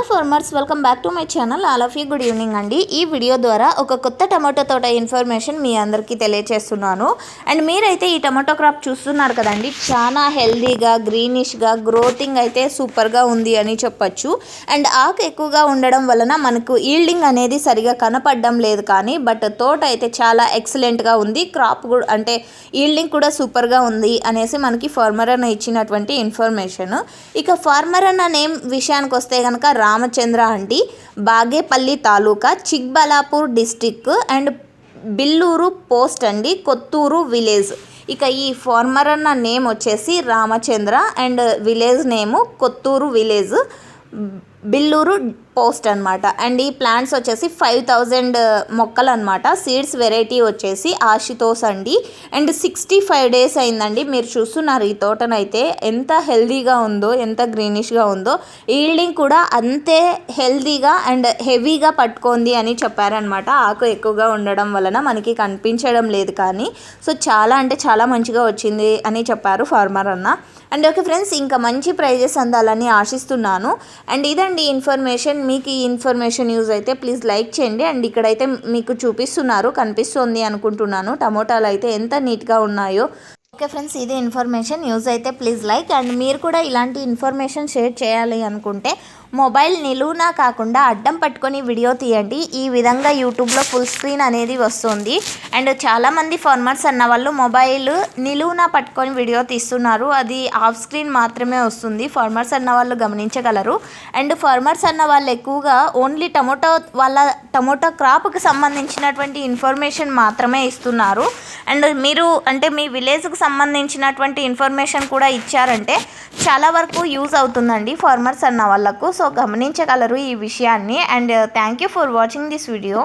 Hello farmers welcome back to my channel all of you good evening అండి. ఈ video ద్వారా ఒక కొత్త టమాటో తోట ఇన్ఫర్మేషన్ మీ అందరికీ తెలియచేస్తున్నాను. అండ్ మీరైతే ఈ టమాటో క్రాప్ చూస్తున్నారు కదండి. చాలా హెల్దీగా గ్రీనిష్గా గ్రోతింగ్ అయితే సూపర్గా ఉంది అని చెప్పొచ్చు. అండ్ ఆకు ఎక్కువగా ఉండడం వలన మనకు ఈల్డింగ్ అనేది సరిగా కనపడడం లేదు కానీ బట్ తోట అయితే చాలా ఎక్సలెంట్గా ఉంది. క్రాప్ కూడా అంటే ఈల్డింగ్ కూడా సూపర్గా ఉంది అనేసి మనకి ఫార్మర్ అన్న ఇచ్చినటువంటి ఇన్ఫర్మేషన్ ఇక ఫార్మర్ అన్న నేమ్ విషయానికి వస్తే కనుక రామచంద్ర అండి Bagepalli taluka Chikballapur district and Billur post అండి కొత్తూరు విలేజ్. ఇక ఈ ఫార్మర్ అన్న నేమ్ వచ్చేసి Ramachandra and village name Kothur village. Billur post అనమాట అండ్ ఈ ప్లాంట్స్ వచ్చేసి ఫైవ్ థౌజండ్ మొక్కలు అనమాట సీడ్స్ వెరైటీ వచ్చేసి ఆశితోస్ అండి. అండ్ సిక్స్టీ ఫైవ్ డేస్ అయిందండి. మీరు చూస్తున్నారు ఈ తోటనైతే ఎంత హెల్దీగా ఉందో ఎంత గ్రీనిష్గా ఉందో. ఈల్డింగ్ కూడా అంతే హెల్దీగా అండ్ హెవీగా పట్టుకుంది అని చెప్పారనమాట ఆకు ఎక్కువగా ఉండడం వలన మనకి కనిపించడం లేదు కానీ. సో చాలా అంటే చాలా మంచిగా వచ్చింది అని చెప్పారు ఫార్మర్ అన్న. అండ్ ఓకే ఫ్రెండ్స్ ఇంకా మంచి ప్రైజెస్ అందాలని ఆశిస్తున్నాను. అండ్ ఇదండి ఇన్ఫర్మేషన్. మీకు ఈ ఇన్ఫర్మేషన్ యూజ్ అయితే ప్లీజ్ లైక్ చేయండి. అండ్ ఇక్కడైతే మీకు చూపిస్తున్నారు కనిపిస్తుంది అనుకుంటున్నాను. టమోటాలు అయితే ఎంత నీట్గా ఉన్నాయో. ఓకే ఫ్రెండ్స్ ఇది ఇన్ఫర్మేషన్. యూజ్ అయితే ప్లీజ్ లైక్. అండ్ మీరు కూడా ఇలాంటి ఇన్ఫర్మేషన్ షేర్ చేయాలి అనుకుంటే మొబైల్ నిలువునా కాకుండా అడ్డం పట్టుకొని వీడియో తీయండి. ఈ విధంగా యూట్యూబ్లో ఫుల్ స్క్రీన్ అనేది వస్తుంది. అండ్ చాలామంది ఫార్మర్స్ అన్న వాళ్ళు మొబైల్ నిలువునా పట్టుకొని వీడియో తీస్తున్నారు. అది ఆఫ్ స్క్రీన్ మాత్రమే వస్తుంది. ఫార్మర్స్ అన్న వాళ్ళు గమనించగలరు. అండ్ ఫార్మర్స్ అన్న వాళ్ళు ఎక్కువగా ఓన్లీ టమోటో వాళ్ళ టమోటో క్రాప్కి సంబంధించినటువంటి ఇన్ఫర్మేషన్ మాత్రమే ఇస్తున్నారు. అండ్ మీరు అంటే మీ విలేజ్కి సంబంధించినటువంటి ఇన్ఫర్మేషన్ కూడా ఇచ్చారంటే చాలా వరకు యూజ్ అవుతుందండి ఫార్మర్స్ అన్న వాళ్ళకు. సో గమనించగలరు ఈ విషయాన్ని. And thank you for watching this video.